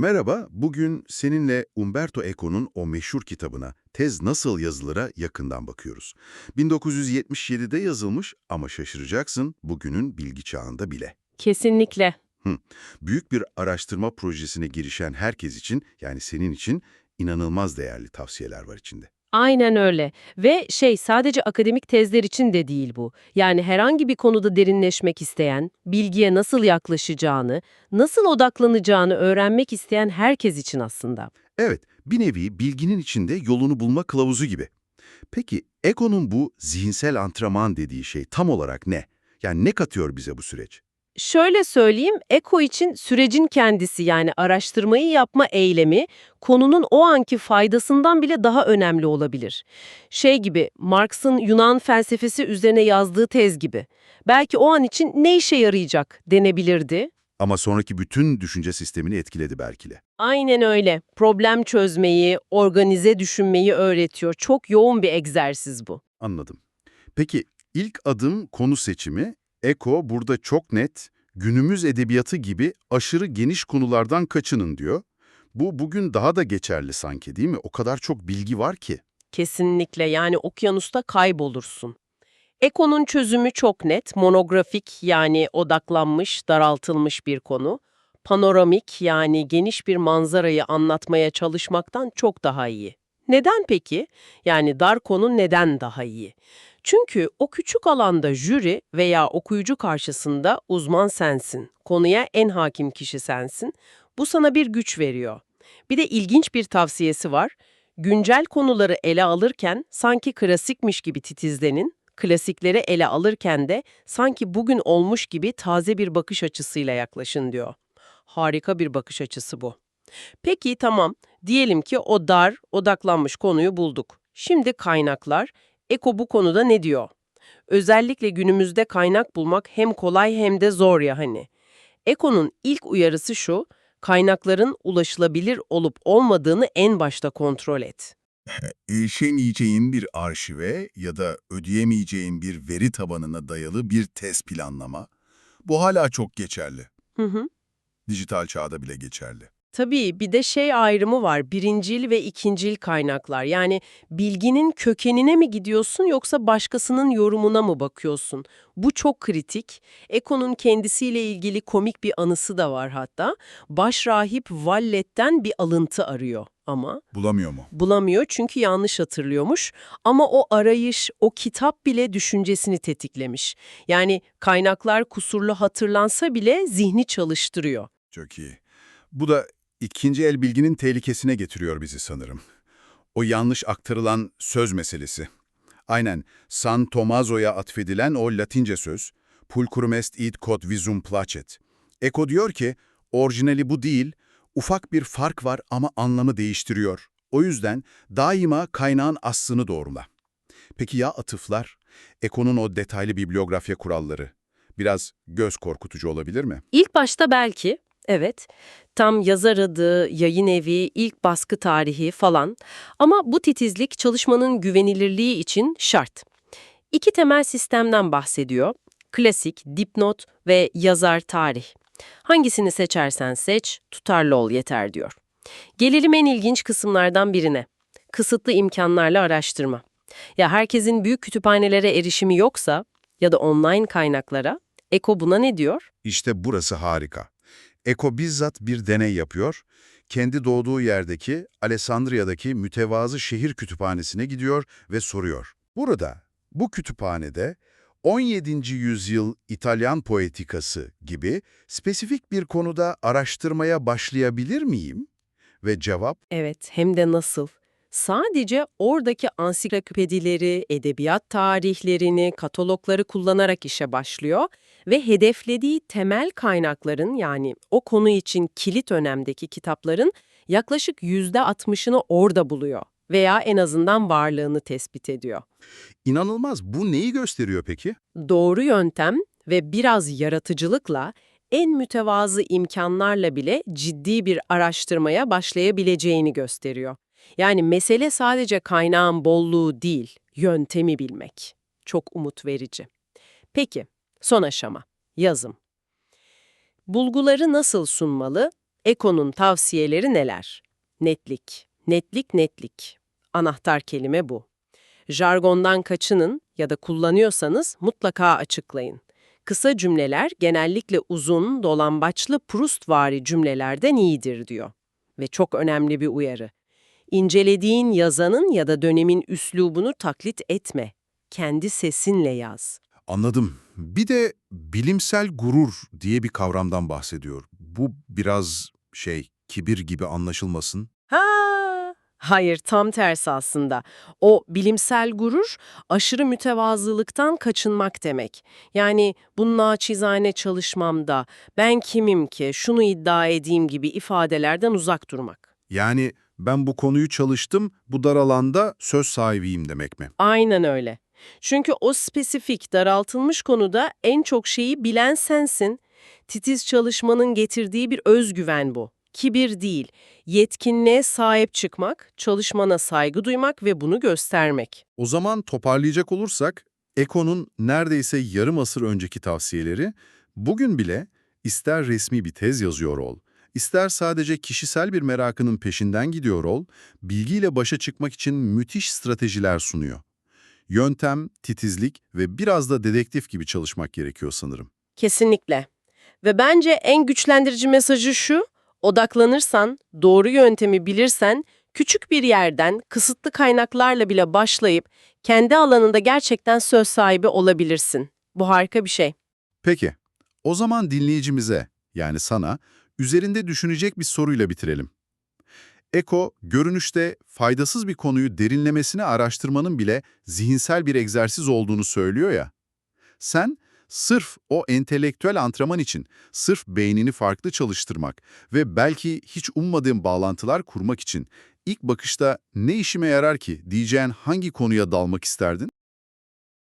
Merhaba, bugün seninle Umberto Eco'nun o meşhur kitabına Tez Nasıl Yazılır'a yakından bakıyoruz. 1977'de yazılmış ama şaşıracaksın bugünün bilgi çağında bile. Kesinlikle. Büyük bir araştırma projesine girişen herkes için yani senin için inanılmaz değerli tavsiyeler var içinde. Aynen öyle. Ve şey sadece akademik tezler için de değil bu. Yani herhangi bir konuda derinleşmek isteyen, bilgiye nasıl yaklaşacağını, nasıl odaklanacağını öğrenmek isteyen herkes için aslında. Evet, bir nevi bilginin içinde yolunu bulma kılavuzu gibi. Peki Eco'nun bu zihinsel antrenman dediği şey tam olarak ne? Yani ne katıyor bize bu süreç? Şöyle söyleyeyim, Eko için sürecin kendisi yani araştırmayı yapma eylemi konunun o anki faydasından bile daha önemli olabilir. Şey gibi, Marx'ın Yunan felsefesi üzerine yazdığı tez gibi. Belki o an için ne işe yarayacak denebilirdi. Ama sonraki bütün düşünce sistemini etkiledi belki de. Aynen öyle. Problem çözmeyi, organize düşünmeyi öğretiyor. Çok yoğun bir egzersiz bu. Anladım. Peki ilk adım konu seçimi. Eko burada çok net, günümüz edebiyatı gibi aşırı geniş konulardan kaçının diyor. Bu bugün daha da geçerli sanki değil mi? O kadar çok bilgi var ki. Kesinlikle yani okyanusta kaybolursun. Eko'nun çözümü çok net, monografik yani odaklanmış, daraltılmış bir konu. Panoramik yani geniş bir manzarayı anlatmaya çalışmaktan çok daha iyi. Neden peki? Yani dar konu neden daha iyi? Çünkü o küçük alanda jüri veya okuyucu karşısında uzman sensin. Konuya en hakim kişi sensin. Bu sana bir güç veriyor. Bir de ilginç bir tavsiyesi var. Güncel konuları ele alırken sanki klasikmiş gibi titizlenin, klasikleri ele alırken de sanki bugün olmuş gibi taze bir bakış açısıyla yaklaşın diyor. Harika bir bakış açısı bu. Peki tamam, diyelim ki o dar, odaklanmış konuyu bulduk. Şimdi kaynaklar, Eko bu konuda ne diyor? Özellikle günümüzde kaynak bulmak hem kolay hem de zor ya hani. Eko'nun ilk uyarısı şu, kaynakların ulaşılabilir olup olmadığını en başta kontrol et. erişemeyeceğin bir arşive ya da ödeyemeyeceğin bir veri tabanına dayalı bir test planlama. Bu hala çok geçerli. Hı hı. Dijital çağda bile geçerli. Tabii bir de şey ayrımı var, birincil ve ikincil kaynaklar. Yani bilginin kökenine mi gidiyorsun yoksa başkasının yorumuna mı bakıyorsun? Bu çok kritik. Eko'nun kendisiyle ilgili komik bir anısı da var hatta. Baş rahip Vallet'ten bir alıntı arıyor ama Bulamıyor mu? bulamıyor çünkü yanlış hatırlıyormuş. Ama o arayış, o kitap bile düşüncesini tetiklemiş. Yani kaynaklar kusurlu hatırlansa bile zihni çalıştırıyor. Çok iyi. Bu da ikinci el bilginin tehlikesine getiriyor bizi sanırım. O yanlış aktarılan söz meselesi. Aynen San Tomaso'ya atfedilen o Latince söz, pulchrum est id quod visum placet. Eko diyor ki, orijinali bu değil, ufak bir fark var ama anlamı değiştiriyor. O yüzden daima kaynağın aslını doğrula. Peki ya atıflar? Eko'nun o detaylı bibliografya kuralları. Biraz göz korkutucu olabilir mi? İlk başta belki, evet. Tam yazar adı, yayın evi, ilk baskı tarihi falan. Ama bu titizlik çalışmanın güvenilirliği için şart. İki temel sistemden bahsediyor. Klasik, dipnot ve yazar tarih. Hangisini seçersen seç, tutarlı ol yeter diyor. Gelelim en ilginç kısımlardan birine. Kısıtlı imkanlarla araştırma. Ya herkesin büyük kütüphanelere erişimi yoksa ya da online kaynaklara, Eko buna ne diyor? İşte burası harika. Eko bizzat bir deney yapıyor. Kendi doğduğu yerdeki Alessandria'daki mütevazı şehir kütüphanesine gidiyor ve soruyor. Burada, bu kütüphanede 17. yüzyıl İtalyan poetikası gibi spesifik bir konuda araştırmaya başlayabilir miyim? Ve cevap, Evet, hem de nasıl? Sadece oradaki ansiklopedileri, edebiyat tarihlerini, katalogları kullanarak işe başlıyor ve hedeflediği temel kaynakların yani o konu için kilit önemdeki kitapların yaklaşık %60'ını orada buluyor veya en azından varlığını tespit ediyor. inanılmaz bu neyi gösteriyor peki? Doğru yöntem ve biraz yaratıcılıkla en mütevazı imkanlarla bile ciddi bir araştırmaya başlayabileceğini gösteriyor. Yani mesele sadece kaynağın bolluğu değil, yöntemi bilmek. Çok umut verici. Peki, son aşama, yazım. Bulguları nasıl sunmalı? Eko'nun tavsiyeleri neler? Netlik, netlik, netlik. Anahtar kelime bu. Jargondan kaçının ya da kullanıyorsanız mutlaka açıklayın. Kısa cümleler genellikle uzun, dolambaçlı Proustvari cümlelerden iyidir diyor. Ve çok önemli bir uyarı. İncelediğin yazanın ya da dönemin üslubunu taklit etme. Kendi sesinle yaz. Anladım. Bir de bilimsel gurur diye bir kavramdan bahsediyor. Bu biraz şey, kibir gibi anlaşılmasın. Ha, hayır tam tersi aslında. O bilimsel gurur aşırı mütevazılıktan kaçınmak demek. Yani bu naçizane çalışmamda ben kimim ki şunu iddia edeyim gibi ifadelerden uzak durmak. Yani ben bu konuyu çalıştım, bu dar alanda söz sahibiyim demek mi? Aynen öyle. Çünkü o spesifik daraltılmış konuda en çok şeyi bilen sensin. Titiz çalışmanın getirdiği bir özgüven bu. Kibir değil, yetkinliğe sahip çıkmak, çalışmana saygı duymak ve bunu göstermek. O zaman toparlayacak olursak, Eko'nun neredeyse yarım asır önceki tavsiyeleri, bugün bile ister resmi bir tez yazıyor ol, ister sadece kişisel bir merakının peşinden gidiyor ol, bilgiyle başa çıkmak için müthiş stratejiler sunuyor. Yöntem, titizlik ve biraz da dedektif gibi çalışmak gerekiyor sanırım. Kesinlikle. Ve bence en güçlendirici mesajı şu, odaklanırsan, doğru yöntemi bilirsen, küçük bir yerden kısıtlı kaynaklarla bile başlayıp kendi alanında gerçekten söz sahibi olabilirsin. Bu harika bir şey. Peki, o zaman dinleyicimize, yani sana, üzerinde düşünecek bir soruyla bitirelim. Eko, görünüşte faydasız bir konuyu derinlemesine araştırmanın bile zihinsel bir egzersiz olduğunu söylüyor ya. Sen, sırf o entelektüel antrenman için, sırf beynini farklı çalıştırmak ve belki hiç ummadığın bağlantılar kurmak için ilk bakışta ne işime yarar ki diyeceğin hangi konuya dalmak isterdin?